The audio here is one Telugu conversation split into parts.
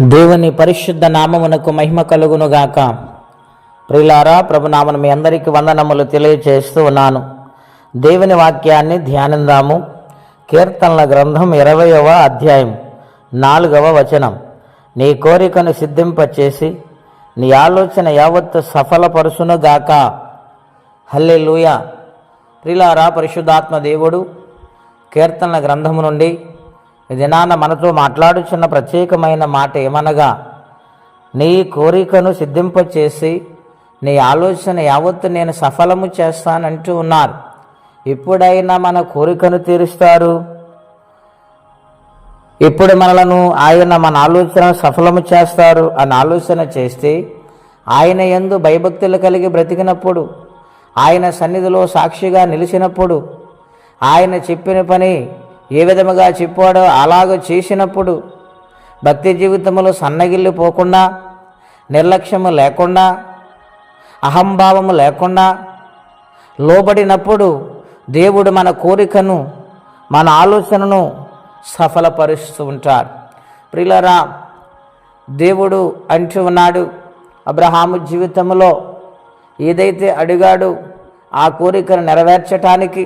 దేవుని పరిశుద్ధ నామమునకు మహిమ కలుగునుగాక. ప్రిలారా ప్రభునామను మీ అందరికీ వందనములు తెలియచేస్తూ ఉన్నాను. దేవుని వాక్యాన్ని ధ్యానిందాము. కీర్తనల గ్రంథం ఇరవయవ అధ్యాయం నాలుగవ వచనం. నీ కోరికను సిద్ధింపచేసి నీ ఆలోచన యావత్తు సఫలపరుచునుగాక హల్లే లూయ ప్రిలారా పరిశుద్ధాత్మ దేవుడు కీర్తనల గ్రంథము నుండి దినాన మనతో మాట్లాడుచున్న ప్రత్యేకమైన మాట ఏమనగా నీ కోరికను సిద్ధింపచేసి నీ ఆలోచన యావత్తు నేను సఫలము చేస్తానంటూ ఉన్నారు. ఎప్పుడైనా మన కోరికను తీరుస్తారు? ఇప్పుడు మనలను ఆయన మన ఆలోచన సఫలము చేస్తారు అని ఆలోచన చేస్తే ఆయన ఎందు భయభక్తులు కలిగి బ్రతికినప్పుడు ఆయన సన్నిధిలో సాక్షిగా నిలిచినప్పుడు ఆయన చెప్పిన పని ఏ విధముగా చెప్పాడో అలాగ చేసినప్పుడు భక్తి జీవితంలో సన్నగిల్లిపోకుండా నిర్లక్ష్యము లేకుండా అహంభావము లేకుండా లోబడినప్పుడు దేవుడు మన కోరికను మన ఆలోచనను సఫలపరుస్తూ ఉంటాడు. ప్రిలరా దేవుడు అంటూ ఉన్నాడు అబ్రహాము జీవితంలో ఏదైతే అడిగాడు ఆ కోరికను నెరవేర్చటానికి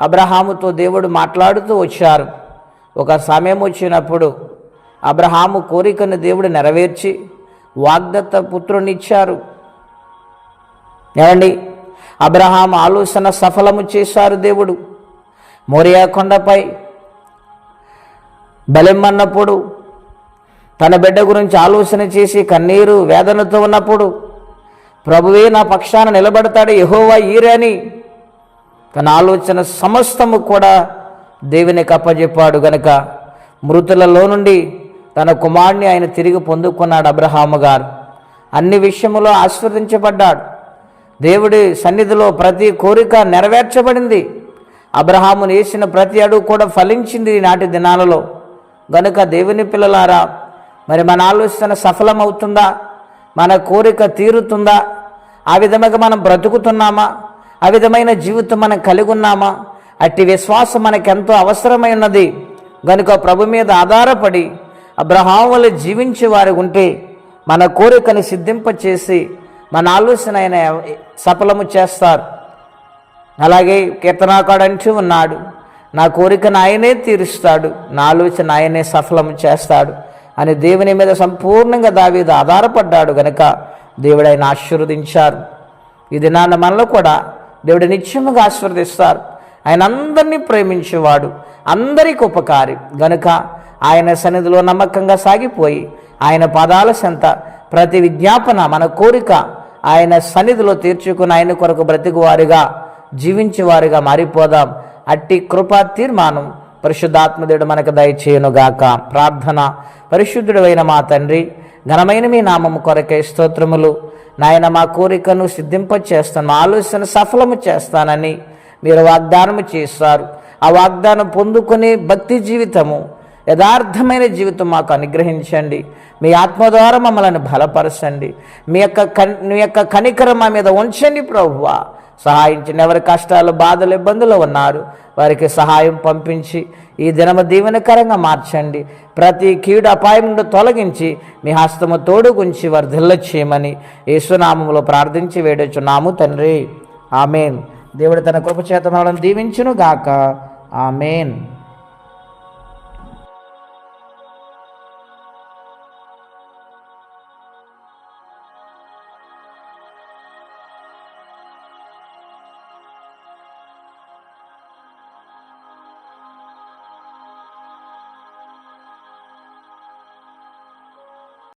అబ్రహాముతో దేవుడు మాట్లాడుతూ వచ్చారు. ఒక సమయం వచ్చినప్పుడు అబ్రహాము కోరికను దేవుడు నెరవేర్చి వాగ్దత్త పుత్రునిచ్చారు. ఏమండి? అబ్రహాం ఆలోచన సఫలము చేశారు దేవుడు. మోరియా కొండపై బలెమ్మన్నప్పుడు తన బిడ్డ గురించి ఆలోచన చేసి కన్నీరు వేదనతో ఉన్నప్పుడు ప్రభువే నా పక్షాన నిలబడతాడు యహోవా ఈరని తన ఆలోచన సమస్తము కూడా దేవునికి అప్పజెప్పాడు గనక. మృతులలో నుండి తన కుమారుని ఆయన తిరిగి పొందుకున్నాడు అబ్రహాము గారు. అన్ని విషయములో ఆశీర్వదించబడ్డాడు దేవుడి సన్నిధిలో ప్రతి కోరిక నెరవేర్చబడింది. అబ్రహామును వేసిన ప్రతి అడుగు కూడా ఫలించింది నాటి దినాలలో. గనుక దేవుని పిల్లలారా మరి మన ఆలోచన సఫలమవుతుందా? మన కోరిక తీరుతుందా? ఆ విధముగా మనం బ్రతుకుతున్నామా? ఆ విధమైన జీవితం మనం కలిగి ఉన్నామా? అట్టి విశ్వాసం మనకెంతో అవసరమైనది గనుక ప్రభు మీద ఆధారపడి అబ్రహాం వల్ల జీవించే వారు ఉంటే మన కోరికను సిద్ధింపచేసి మన ఆలోచన ఆయన సఫలము చేస్తారు. అలాగే కీర్తనాకాడు అంటూ ఉన్నాడు నా కోరికను ఆయనే తీరుస్తాడు నా ఆలోచన ఆయనే సఫలము చేస్తాడు అని దేవుని మీద సంపూర్ణంగా దావీద ఆధారపడ్డాడు గనక దేవుడు ఆయన ఆశీర్వదించారు. ఈ నాన్న మనలో కూడా దేవుడు నిత్యముగా ఆశీర్వదిస్తారు. ఆయన అందరినీ ప్రేమించేవాడు అందరికి ఉపకారి. గనుక ఆయన సన్నిధిలో నమ్మకంగా సాగిపోయి ఆయన పదాల సంత ప్రతి విజ్ఞాపన మన కోరిక ఆయన సన్నిధిలో తీర్చుకుని ఆయన కొరకు బ్రతికువారిగా జీవించేవారిగా మారిపోదాం. అట్టి కృపా తీర్మానం పరిశుద్ధాత్మదేవుడు మనకు దయచేయునుగాక. ప్రార్థన పరిశుద్ధుడైన మా తండ్రి ఘనమైన మీ నామము కొరకే స్తోత్రములు. నాయన మా కోరికను సిద్ధింపచేస్తాను మా ఆలోచన సఫలము చేస్తానని మీరు వాగ్దానము చేస్తారు ఆ వాగ్దానం పొందుకునే భక్తి జీవితము యథార్థమైన జీవితం మాకు అనుగ్రహించండి. మీ ఆత్మ ద్వారా మమ్మల్ని బలపరచండి. మీ యొక్క కన్ మీ యొక్క కనికరం మా మీద ఉంచండి ప్రభువా. సహాయించిన ఎవరి కష్టాలు బాధలు ఇబ్బందులు ఉన్నారు వారికి సహాయం పంపించి ఈ దినము దీవెనకరంగా మార్చండి. ప్రతి కీడు అపాయం నుండి తొలగించి మీ హస్తము తోడుగుంచి వర్ధిల్ల చేయమని యేసునామంలో ప్రార్థించి వేడొచ్చున్నాము తండ్రి. ఆమెన్. దేవుడు తన కృపచేత మనల్ని దీవించును గాక ఆమెన్.